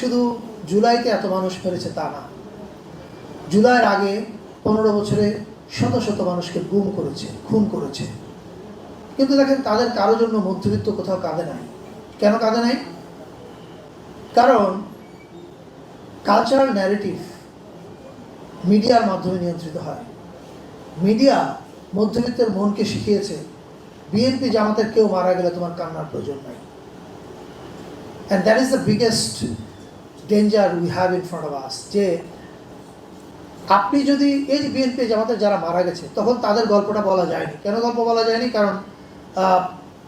শুধু জুলাইতে এত মানুষ মেরেছে তা না। জুলাইয়ের আগে পনেরো বছরে শত শত মানুষকে গুম করেছে, খুন করেছে। কিন্তু দেখেন, তাদের কারোর জন্য মধ্যবিত্ত কোথাও কাঁদে নাই। কেন কাঁদে নাই? কারণ কালচারাল ন্যারেটিভ মিডিয়ার মাধ্যমে নিয়ন্ত্রিত হয়। মিডিয়া মধ্যবিত্তের মনকে শিখিয়েছে, বিএনপি জামাতের কেউ মারা গেলে তোমার কান্নার প্রয়োজন নাই। And that is the biggest danger we have in front of us যে আপনি যদি এই যে বিএনপি জামাতের যারা মারা গেছে, তখন তাদের গল্পটা বলা যায়নি। কেন গল্প বলা যায়নি? কারণ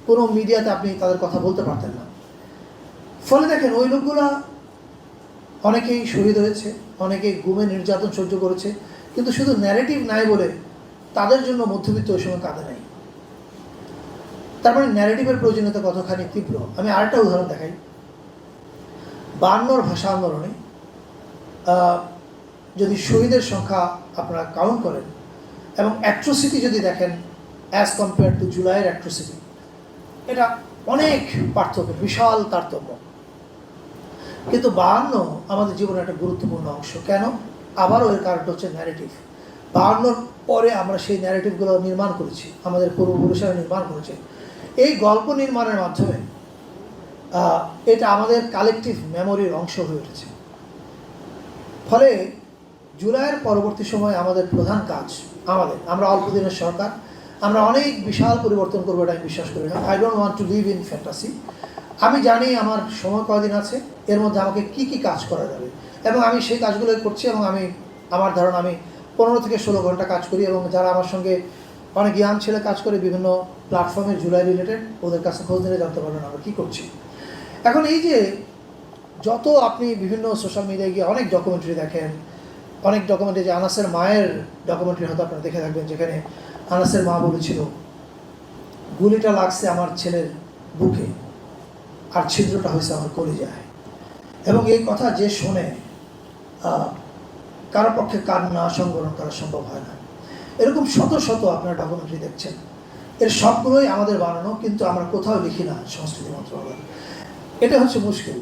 কোনো মিডিয়াতে আপনি তাদের কথা বলতে পারতেন না। ফলে দেখেন, ওই লোকগুলা অনেকেই শহীদ হয়েছে, অনেকেই গুমে নির্যাতন সহ্য করেছে, কিন্তু শুধু ন্যারেটিভ নাই বলে তাদের জন্য মধ্যবিত্ত ওই সময় কাঁদে নাই। তারপরে ন্যারেটিভের প্রয়োজনীয়তা কতখানি তীব্র? আমি আরেকটা উদাহরণ দেখাই। বায়ান্নর ভাষা আন্দোলনে যদি শহীদের সংখ্যা আপনারা কাউন্ট করেন, এবং অ্যাট্রোসিটি যদি দেখেন অ্যাজ কম্পেয়ার টু জুলাইয়ের অ্যাট্রোসিটি এটা অনেক পার্থক্য, বিশাল তারতম্য। কিন্তু বাহান্ন আমাদের জীবনের একটা গুরুত্বপূর্ণ অংশ। কেন? আবারও এর কারণটা হচ্ছে ন্যারেটিভ বাহান্নর পরে আমরা সেই ন্যারেটিভগুলো নির্মাণ করেছি, আমাদের পূর্বপুরুষেরা নির্মাণ করেছে। এই গল্প নির্মাণের মাধ্যমে এটা আমাদের কালেকটিভ মেমোরির অংশ হয়ে উঠেছে। ফলে জুলাইয়ের পরবর্তী সময় আমাদের প্রধান কাজ আমাদের, আমরা অল্প দিনের সরকার, আমরা অনেক বিশাল পরিবর্তন করব এটা আমি বিশ্বাস করি না। I don't want to live in fantasy আমি জানি আমার সময় কয়দিন আছে, এর মধ্যে আমাকে কি কি কাজ করা যাবে। এবং আমি সেই কাজগুলোই করছি এবং আমি, আমার ধারণা আমি পনেরো থেকে ষোলো ঘণ্টা কাজ করি এবং যারা আমার সঙ্গে অনেক ইয়াং ছেলে কাজ করে বিভিন্ন প্ল্যাটফর্মে জুলাই রিলেটেড ওদের কাছে খোঁজ নিলে জানতে পারবেন আমরা কী করছি। এখন এই যে যত আপনি বিভিন্ন সোশ্যাল মিডিয়ায় গিয়ে অনেক ডকুমেন্টারি দেখেন, অনেক ডকুমেন্টারি যে আনাসের মায়ের ডকুমেন্টারি হয়তো আপনারা দেখে থাকবেন, যেখানে আনাসের মা বলেছিল, গুলিটা লাগছে আমার ছেলের বুকে, আর ছিদ্রটা হয়েছে আমার করে যায় এবং এই কথা যে শোনে কারও পক্ষে কান্না সংবরণ করা সম্ভব হয় না। এরকম শত শত আপনারা ডকুমেন্টারি দেখছেন। এর সবগুলোই আমাদের বানানো, কিন্তু আমরা কোথাও লিখি না সংস্কৃতি মন্ত্রণালয়। এটা হচ্ছে মুশকিল।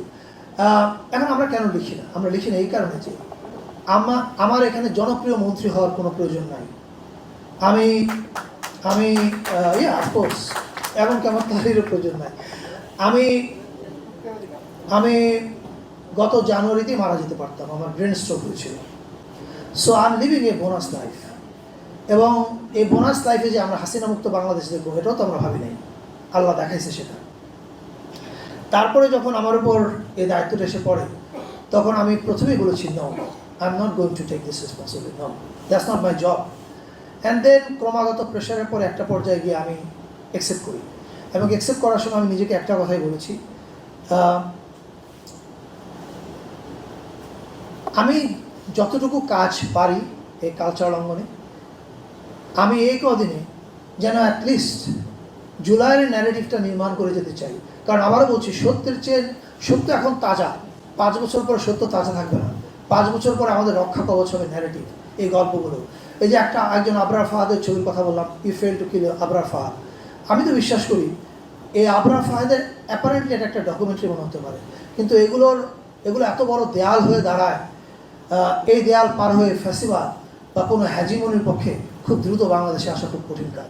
এখন আমরা কেন লিখি না? আমরা লিখি না এই কারণে যে আমার আমার এখানে জনপ্রিয় মন্ত্রী হওয়ার কোনো প্রয়োজন নাই। আমি আমি ইয়া অফকোর্স এমনকি আমার তাদেরও প্রয়োজন নাই। আমি আমি গত জানুয়ারিতেই মারা যেতে পারতাম, আমার ব্রেন স্ট্রোক হয়েছিল। So I am living a bonus life এবং এই বোনাস লাইফে যে আমরা হাসিনা মুক্ত বাংলাদেশ দেখব, এটাও তো আমরা ভাবি নাই। আল্লাহ দেখাইছে সেটা। তারপরে যখন আমার উপর এই দায়িত্বটা এসে পড়ে, তখন আমি প্রথমেই বলেছি no I am not going to take this responsibility no that's not my job and then ক্রমাগত প্রেশারের পর একটা পর্যায়ে গিয়ে আমি অ্যাকসেপ্ট করি। এবং অ্যাকসেপ্ট করার সময় আমি নিজেকে একটা কথাই বলেছি আমি যতটুকু কাজ পারি এই কালচারাল অঙ্গনে, আমি এই কদিনে যেন অ্যাটলিস্ট জুলাইয়ের ন্যারেটিভটা নির্মাণ করে যেতে চাই। কারণ আবারও বলছি, সত্যের চেয়ে, সত্য এখন তাজা। পাঁচ বছর পর সত্য তাজা থাকবে না। পাঁচ বছর পর আমাদের রক্ষা কবচ হবে ন্যারেটিভ এই গল্পগুলো। এই যে একটা একজন আবরার ফাহাদের ছবির কথা বললাম you fail to kill Abrar Fahad আমি তো বিশ্বাস করি, এই আবরার ফাহাদের অ্যাপারেন্টলি এটা একটা ডকুমেন্টারি মনে হতে পারে। কিন্তু এগুলোর, এগুলো এত বড় দেয়াল হয়ে দাঁড়ায় এই দেয়াল পার হয়ে ফ্যাসিবাদ বা কোনো হ্যাজিমনির পক্ষে খুব দ্রুত বাংলাদেশে আসা খুব কঠিন কাজ।